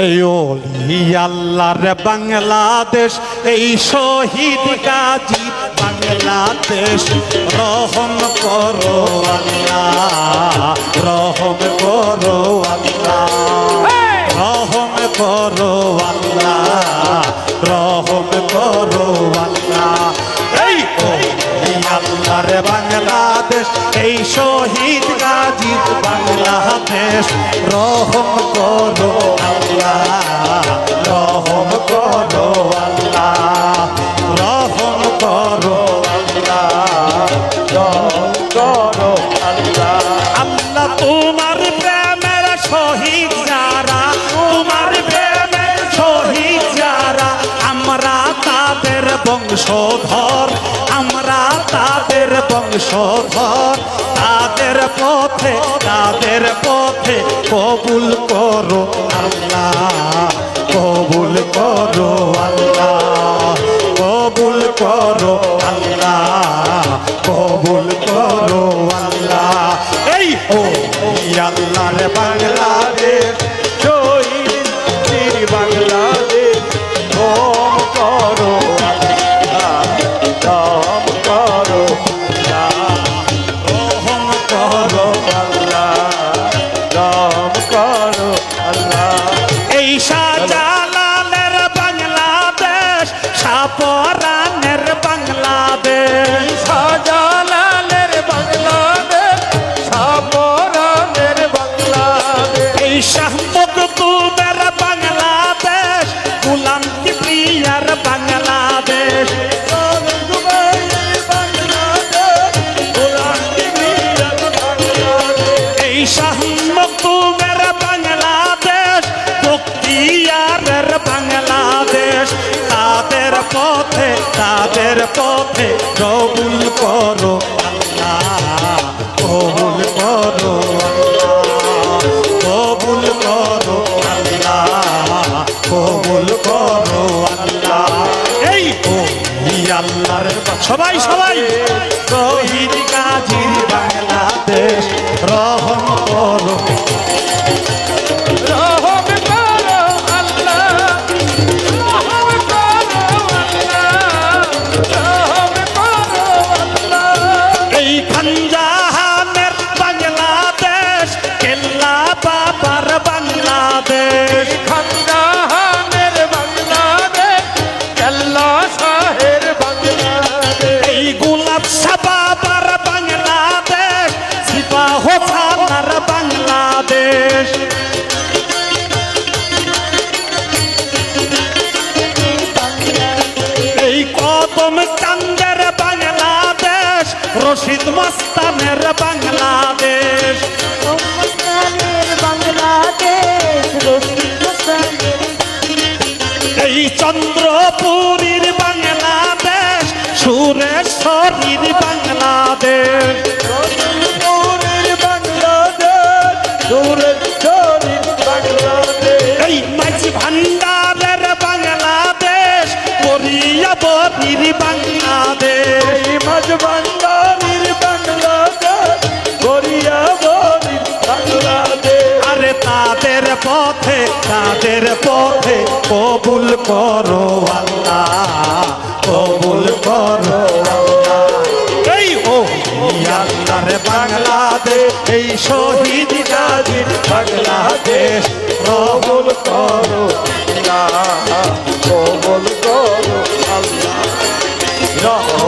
এই আল্লাহর বাংলাদেশ, এই শহীদ গাজী বাংলাদেশ, রহম করো আল্লাহ, রহম করো আল্লাহ, রহম করো আল্লাহ, রহম করো আল্লাহ। এই ওলি আল্লাহর বাংলাদেশ, এই শহীদ গাজী বাংলাদেশ রহম করো আল্লাহ, রহম করো আল্লাহ, রহম করো আল্লাহ, রহম করো আল্লাহ। আল্লাহ, তোমার প্রেমের শহীদ যারা, তোমার প্রেমের শহীদ যারা, আমরা তাদের বংশধর, আমরা তাদের বংশধর তাদের পথে তাদের পথে কবুল করো আল্লাহ, কবুল করো আল্লাহ, কবুল করো আল্লাহ, কবুল করো আল্লাহ। এই ও আল্লাহর বাংলাদেশ। সাপরানের বাংলাদেশ। শাহজালালের বাংলাদেশ সাপরানের বাংলাদেশ। এই শাহ মকতুবের বাংলাদেশ গুলাম কিবরিয়ার বাংলাদেশ। শাহ মকতুবের বাংলাদেশ বক্তিয়ারের তাদের পথে তাদের পথে কবুল করো আল্লাহ কবুল করো কবুল করো আল্লাহ কবুল করো আল্লাহ। এই আল্লাহর সবাই সবাই। শহীদ গাজীর কদম বাংলাদেশ রশিদ মস্তানের বাংলাদেশ। এই চন্দ্রপুরীর বাংলাদেশ সুরেশ্বরীর বাংলাদেশ। করিয়াবরীর বাংলাদেশ এই মাঝ ভান্ডারীর বাংলাদেশ বাংলাদেশ আরে তাদের পথে তাদের পথে কবুল করো আল্লাহ কবুল করো এই ও আল্লাহর বাংলাদেশ এই শহীদ গাজীর বাংলাদেশ কবুল করো আল্লাহ কবুল আল্লাহ